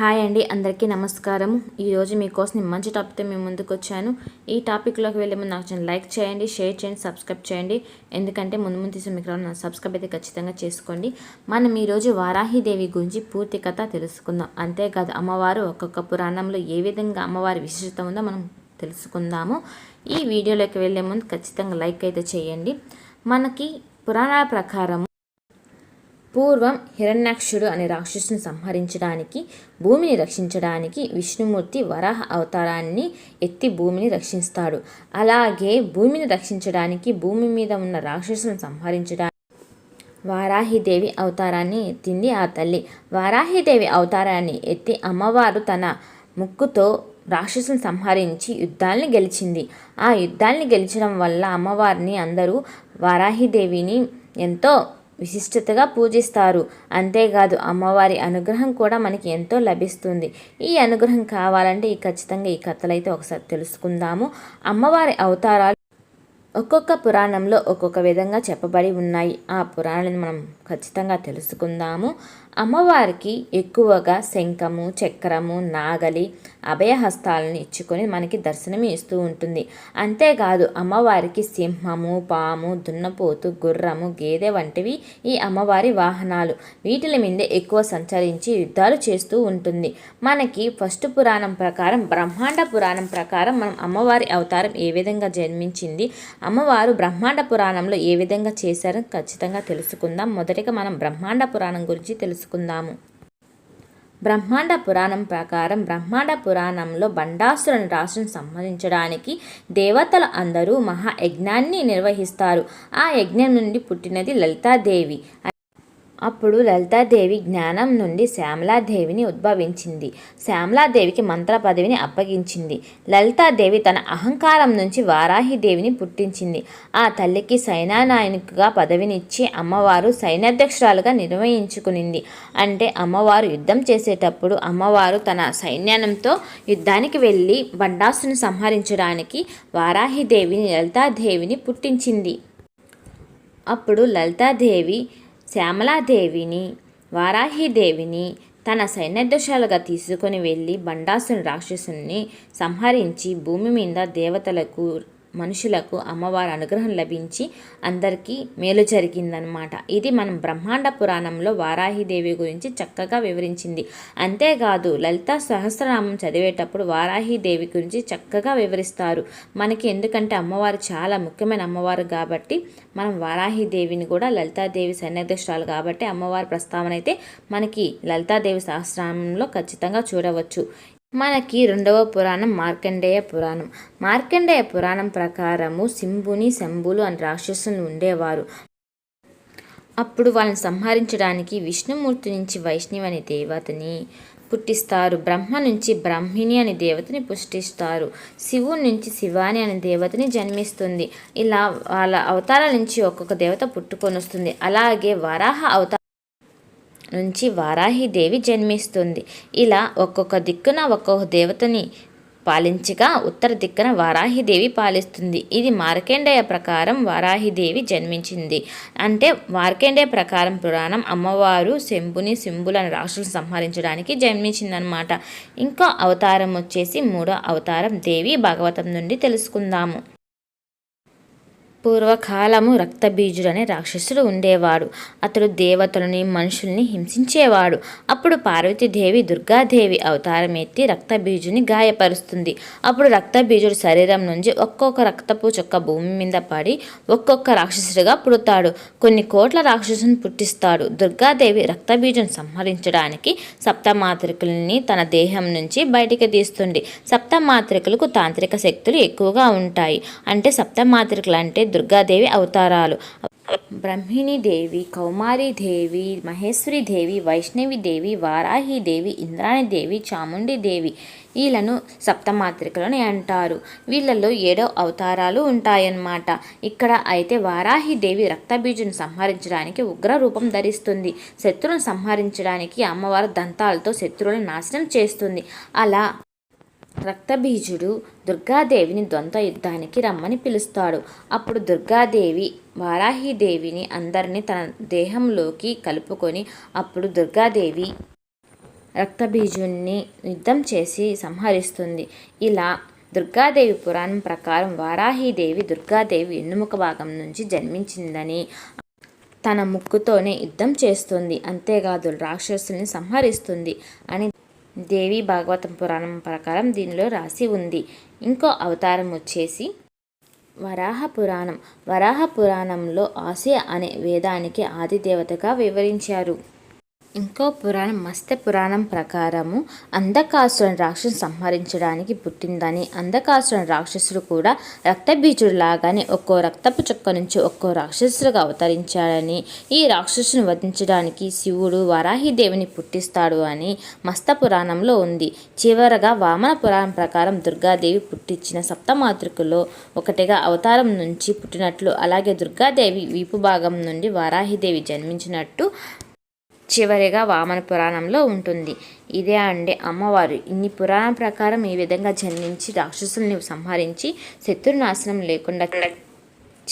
Hi అండి అందరికీ నమస్కారం. ఈరోజు మీకోసం మంచి టాపిక్తో మేము ముందుకు వచ్చాను. ఈ టాపిక్లోకి వెళ్ళే ముందు నాకు లైక్ చేయండి షేర్ చేయండి సబ్స్క్రైబ్ చేయండి. ఎందుకంటే ముందు ముందు తీసుకుని మీకు నా సబ్స్క్రైబ్ అయితే ఖచ్చితంగా చేసుకోండి. మనం ఈరోజు వారాహిదేవి గురించి పూర్తి కథ తెలుసుకుందాం. అంతేకాదు అమ్మవారు ఒక్కొక్క పురాణంలో ఏ విధంగా అమ్మవారి విశిష్టత ఉందో మనం తెలుసుకుందాము. ఈ వీడియోలోకి వెళ్ళే ముందు ఖచ్చితంగా లైక్ అయితే చేయండి. మనకి పురాణాల ప్రకారం పూర్వం హిరణ్యాక్షుడు అనే రాక్షసుని సంహరించడానికి భూమిని రక్షించడానికి విష్ణుమూర్తి వరాహ అవతారాన్ని ఎత్తి భూమిని రక్షిస్తాడు. అలాగే భూమిని రక్షించడానికి భూమి మీద ఉన్న రాక్షసులను సంహరించడానికి వారాహిదేవి అవతారాన్ని ఎత్తింది ఆ తల్లి. వారాహిదేవి అవతారాన్ని ఎత్తి అమ్మవారు తన ముక్కుతో రాక్షసుని సంహరించి యుద్ధాల్ని గెలిచింది. ఆ యుద్ధాల్ని గెలిచడం వల్ల అమ్మవారిని అందరూ వారాహిదేవిని ఎంతో విశిష్టతగా పూజిస్తారు. అంతేకాదు అమ్మవారి అనుగ్రహం కూడా మనకి ఎంతో లభిస్తుంది. ఈ అనుగ్రహం కావాలంటే ఈ ఖచ్చితంగా ఈ కథలు అయితే ఒకసారి తెలుసుకుందాము. అమ్మవారి అవతారాలు ఒక్కొక్క పురాణంలో ఒక్కొక్క విధంగా చెప్పబడి ఉన్నాయి. ఆ పురాణాలను మనం ఖచ్చితంగా తెలుసుకుందాము. అమ్మవారికి ఎక్కువగా శంఖము చక్రము నాగలి అభయహస్తాలను ఇచ్చుకొని మనకి దర్శనం ఇస్తూ ఉంటుంది. అంతేకాదు అమ్మవారికి సింహము పాము దున్నపోతు గుర్రము గేదె వంటివి ఈ అమ్మవారి వాహనాలు. వీటిల మీదే ఎక్కువ సంచరించి యుద్ధాలు చేస్తూ ఉంటుంది. మనకి ఫస్ట్ పురాణం ప్రకారం బ్రహ్మాండ పురాణం ప్రకారం మనం అమ్మవారి అవతారం ఏ విధంగా జన్మించింది అమ్మవారు బ్రహ్మాండ పురాణంలో ఏ విధంగా చేశారో ఖచ్చితంగా తెలుసుకుందాం. మొదటిగా మనం బ్రహ్మాండ పురాణం గురించి తెలుసుకుందాము. బ్రహ్మాండ పురాణం ప్రకారం బ్రహ్మాండ పురాణంలో బండాసురుని రాశిని సంహరించడానికి దేవతలు అందరూ మహా యజ్ఞాన్ని నిర్వహిస్తారు. ఆ యజ్ఞం నుండి పుట్టినది లలితాదేవి. అప్పుడు లలితాదేవి జ్ఞానం నుండి శ్యామలాదేవిని ఉద్భవించింది. శ్యామలాదేవికి మంత్ర పదవిని అప్పగించింది. లలితాదేవి తన అహంకారం నుంచి వారాహిదేవిని పుట్టించింది. ఆ తల్లికి సైనానాయకుగా పదవినిచ్చి అమ్మవారు సైన్యాధ్యక్షురాలుగా నిర్వహించుకునింది. అంటే అమ్మవారు యుద్ధం చేసేటప్పుడు అమ్మవారు తన సైన్యంతో యుద్ధానికి వెళ్ళి బండాసుని సంహరించడానికి వారాహిదేవిని లలితాదేవిని పుట్టించింది. అప్పుడు లలితాదేవి శ్యామలాదేవిని వారాహిదేవిని తన సైన్యదశాలుగా తీసుకొని వెళ్ళి బండాసుని రాక్షసుని సంహరించి భూమి మీద దేవతలకు మనుషులకు అమ్మవారి అనుగ్రహం లభించి అందరికీ మేలు జరిగిందనమాట ఇది మనం బ్రహ్మాండ పురాణంలో వారాహిదేవి గురించి చక్కగా వివరించింది. అంతేకాదు లలిత సహస్రనామం చదివేటప్పుడు వారాహిదేవి గురించి చక్కగా వివరిస్తారు. మనకి ఎందుకంటే అమ్మవారు చాలా ముఖ్యమైన అమ్మవారు కాబట్టి మనం వారాహిదేవిని కూడా లలితాదేవి సన్నిధిష్టాలు కాబట్టి అమ్మవారి ప్రస్తావన అయితే మనకి లలితాదేవి సహస్రనామంలో ఖచ్చితంగా చూడవచ్చు. మనకి రెండవ పురాణం మార్కండేయ పురాణం. మార్కండేయ పురాణం ప్రకారము సింబుని శంభులు అని రాక్షసులు ఉండేవారు. అప్పుడు వాళ్ళని సంహరించడానికి విష్ణుమూర్తి నుంచి వైష్ణవి అనే దేవతని పుట్టిస్తారు. బ్రహ్మ నుంచి బ్రహ్మిణి అనే దేవతని పుష్టిస్తారు శివుని నుంచి శివాని అనే దేవతని జన్మిస్తుంది. ఇలా వాళ్ళ అవతారాల నుంచి ఒక్కొక్క దేవత పుట్టుకొని వస్తుంది. అలాగే వరాహ అవతార నుంచి వారాహిదేవి జన్మిస్తుంది. ఇలా ఒక్కొక్క దిక్కున ఒక్కొక్క దేవతని పాలించగా ఉత్తర దిక్కున వారాహిదేవి పాలిస్తుంది. ఇది మార్కండేయ ప్రకారం వారాహిదేవి జన్మించింది. అంటే మార్కండేయ ప్రకారం పురాణం అమ్మవారు శంభుని సింబులను రాక్షసులు సంహరించడానికి జన్మించిందనమాట ఇంకా అవతారం వచ్చేసి మూడో అవతారం దేవి భాగవతం నుండి తెలుసుకుందాము. పూర్వకాలము రక్తబీజుడు అనే రాక్షసుడు ఉండేవాడు. అతడు దేవతలని మనుషుల్ని హింసించేవాడు. అప్పుడు పార్వతీదేవి దుర్గాదేవి అవతారం ఎత్తి రక్తబీజుని గాయపరుస్తుంది. అప్పుడు రక్తబీజుడు శరీరం నుంచి ఒక్కొక్క రక్తపు చొక్క భూమి మీద పడి ఒక్కొక్క రాక్షసుడిగా పుడతాడు. కొన్ని కోట్ల రాక్షసుని పుట్టిస్తాడు. దుర్గాదేవి రక్తబీజుని సంహరించడానికి సప్తమాత్రికుల్ని తన దేహం నుంచి బయటికి తీస్తుంది. సప్తమాత్రికులకు తాంత్రిక శక్తులు ఎక్కువగా ఉంటాయి. అంటే సప్తమాతృకులు అంటే దుర్గాదేవి అవతారాలు. బ్రహ్మిణీదేవి కౌమారీదేవి మహేశ్వరీదేవి వైష్ణవిదేవి వారాహిదేవి ఇంద్రాణిదేవి చాముండిదేవి వీళ్ళను సప్తమాత్రికలని అంటారు. వీళ్ళలో ఏడో అవతారాలు ఉంటాయన్నమాట. ఇక్కడ అయితే వారాహిదేవి రక్తబీజును సంహరించడానికి ఉగ్ర రూపం ధరిస్తుంది. శత్రువును సంహరించడానికి అమ్మవారు దంతాలతో శత్రువులను నాశనం చేస్తుంది. అలా రక్తబీజుడు దుర్గాదేవిని ద్వంద్వ యుద్ధానికి రమ్మని పిలుస్తాడు. అప్పుడు దుర్గాదేవి వారాహిదేవిని అందరినీ తన దేహంలోకి కలుపుకొని అప్పుడు దుర్గాదేవి రక్తబీజుణ్ణి యుద్ధం చేసి సంహరిస్తుంది. ఇలా దుర్గాదేవి పురాణం ప్రకారం వారాహీదేవి దుర్గాదేవి ఎన్నుముక భాగం నుంచి జన్మించిందని తన ముక్కుతోనే యుద్ధం చేస్తుంది. అంతేకాదు రాక్షసుల్ని సంహరిస్తుంది అని దేవి భాగవతం పురాణం ప్రకారం దీనిలో రాసి ఉంది. ఇంకో అవతారం వచ్చేసి వరాహ పురాణం. వరాహ పురాణంలో ఆసియా అనే వేదానికి ఆదిదేవతగా వివరించారు. ఇంకో పురాణం మస్త పురాణం ప్రకారము అంధకాసురుని రాక్షసు సంహరించడానికి పుట్టిందని. అంధకాసురుని రాక్షసుడు కూడా రక్తబీజుడు లాగానే ఒక్కో రక్తపు చుక్క నుంచి ఒక్కో రాక్షసుడుగా అవతరించాడని. ఈ రాక్షసుని వధించడానికి శివుడు వరాహిదేవిని పుట్టిస్తాడు అని మస్త పురాణంలో ఉంది. చివరగా వామన పురాణం ప్రకారం దుర్గాదేవి పుట్టించిన సప్తమాతృకలో ఒకటిగా అవతారం నుంచి పుట్టినట్లు అలాగే దుర్గాదేవి వీపు భాగం నుండి వారాహిదేవి జన్మించినట్టు చివరిగా వామన పురాణంలో ఉంటుంది. ఇదే అండి అమ్మవారు ఇన్ని పురాణం ప్రకారం ఈ విధంగా జన్మించి రాక్షసుల్ని సంహరించి శత్రునాశనం లేకుండా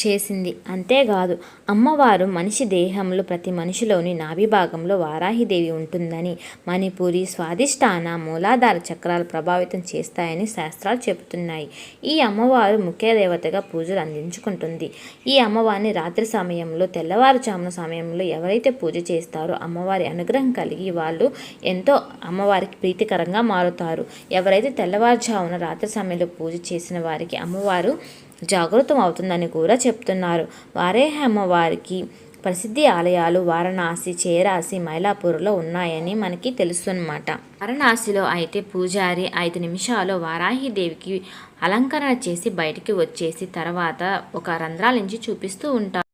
చేసింది. అంతేకాదు అమ్మవారు మనిషి దేహంలో ప్రతి మనిషిలోని నాభిభాగంలో వారాహిదేవి ఉంటుందని మణిపూరి స్వాదిష్టాన మూలాధార చక్రాలు ప్రభావితం చేస్తాయని శాస్త్రాలు చెబుతున్నాయి. ఈ అమ్మవారు ముఖ్య దేవతగా పూజలు అందించుకుంటుంది. ఈ అమ్మవారిని రాత్రి సమయంలో తెల్లవారుజామున సమయంలో ఎవరైతే పూజ చేస్తారో అమ్మవారి అనుగ్రహం కలిగి వాళ్ళు ఎంతో అమ్మవారికి ప్రీతికరంగా మారుతారు. ఎవరైతే తెల్లవారుజామున రాత్రి సమయంలో పూజ చేసిన వారికి అమ్మవారు జాగృతం అవుతుందని కూడా చెప్తున్నారు. వారే అమ్మవారికి ప్రసిద్ధి ఆలయాలు వారణాసి చేరాసి మైలాపూర్లో ఉన్నాయని మనకి తెలుసున్నమాట వారణాసిలో అయితే పూజారి ఐదు నిమిషాలు వారాహిదేవికి అలంకరణ చేసి బయటికి వచ్చేసి తర్వాత ఒక రంధ్రాల నుంచి చూపిస్తూ ఉంటారు.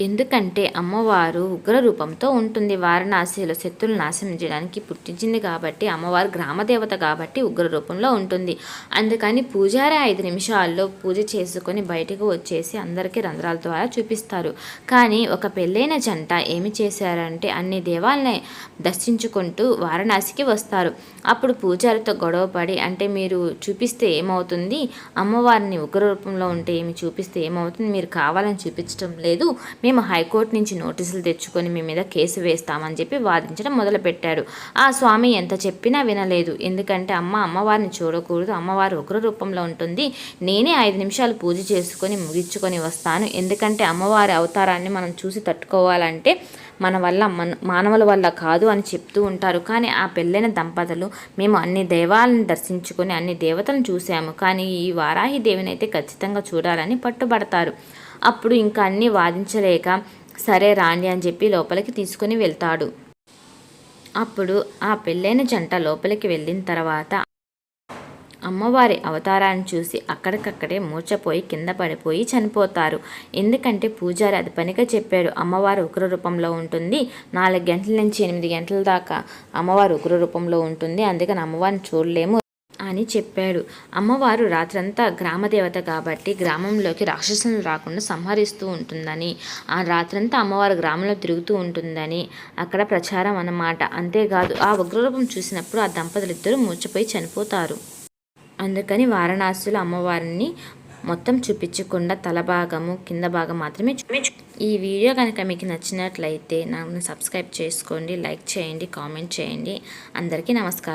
ఎందుకంటే అమ్మవారు ఉగ్ర రూపంతో ఉంటుంది. వారణాసిలో శత్రులు నాశనం చేయడానికి పుట్టించింది కాబట్టి అమ్మవారు గ్రామదేవత కాబట్టి ఉగ్ర రూపంలో ఉంటుంది. అందుకని పూజారి ఐదు నిమిషాల్లో పూజ చేసుకొని బయటకు వచ్చేసి అందరికీ రంధ్రాల ద్వారా చూపిస్తారు. కానీ ఒక పెళ్ళైన జంట ఏమి చేశారంటే అన్ని దేవాలని దర్శించుకుంటూ వారణాసికి వస్తారు. అప్పుడు పూజారితో గొడవపడి అంటే మీరు చూపిస్తే ఏమవుతుంది? అమ్మవారిని ఉగ్ర రూపంలో ఉంటే ఏమి చూపిస్తే ఏమవుతుంది? మీరు కావాలని చూపించడం లేదు. మేము హైకోర్టు నుంచి నోటీసులు తెచ్చుకొని మీ మీద కేసు వేస్తామని చెప్పి వాదించడం మొదలుపెట్టాడు ఆ స్వామి ఎంత చెప్పినా వినలేదు. ఎందుకంటే అమ్మ అమ్మవారిని చూడకూడదు. అమ్మవారు ఉగ్ర రూపంలో ఉంటుంది. నేనే ఐదు నిమిషాలు పూజ చేసుకొని ముగించుకొని వస్తాను. ఎందుకంటే అమ్మవారి అవతారాన్ని మనం చూసి తట్టుకోవాలంటే మన వల్ల మన మానవుల వల్ల కాదు అని చెప్తూ ఉంటారు. కానీ ఆ పెళ్ళైన దంపతులు మేము అన్ని దేవాలను దర్శించుకొని అన్ని దేవతలను చూసాము కానీ ఈ వారాహి దేవిని అయితే ఖచ్చితంగా చూడాలని పట్టుబడతారు. అప్పుడు ఇంకా అన్నీ వాదించలేక సరే రాండి అని చెప్పి లోపలికి తీసుకుని వెళ్తాడు. అప్పుడు ఆ పెళ్ళైన జంట లోపలికి వెళ్ళిన తర్వాత అమ్మవారి అవతారాన్ని చూసి అక్కడికక్కడే మూర్చపోయి కింద పడిపోయి చనిపోతారు. ఎందుకంటే పూజారి అది పనిగా చెప్పాడు. అమ్మవారు ఉగ్ర రూపంలో ఉంటుంది. నాలుగు గంటల నుంచి ఎనిమిది గంటల దాకా అమ్మవారు ఉగ్ర రూపంలో ఉంటుంది. అందుకని అమ్మవారిని చూడలేము. అని చెప్పాడు. అమ్మవారు రాత్రంతా గ్రామదేవత కాబట్టి గ్రామంలోకి రాక్షసులు రాకుండా సంహరిస్తూ ఉంటుందని ఆ రాత్రంతా అమ్మవారు గ్రామంలో తిరుగుతూ ఉంటుందని అక్కడ ప్రచారం అన్నమాట. అంతేకాదు ఆ ఉగ్రరూపం చూసినప్పుడు ఆ దంపతులు ఇద్దరు మూర్చిపోయి చనిపోతారు. అందుకని వారణాసులు అమ్మవారిని మొత్తం చూపించకుండా తల భాగము కింద భాగం మాత్రమే ఈ వీడియో కనుక మీకు నచ్చినట్లయితే నన్ను సబ్స్క్రైబ్ చేసుకోండి లైక్ చేయండి కామెంట్ చేయండి. అందరికీ నమస్కారం.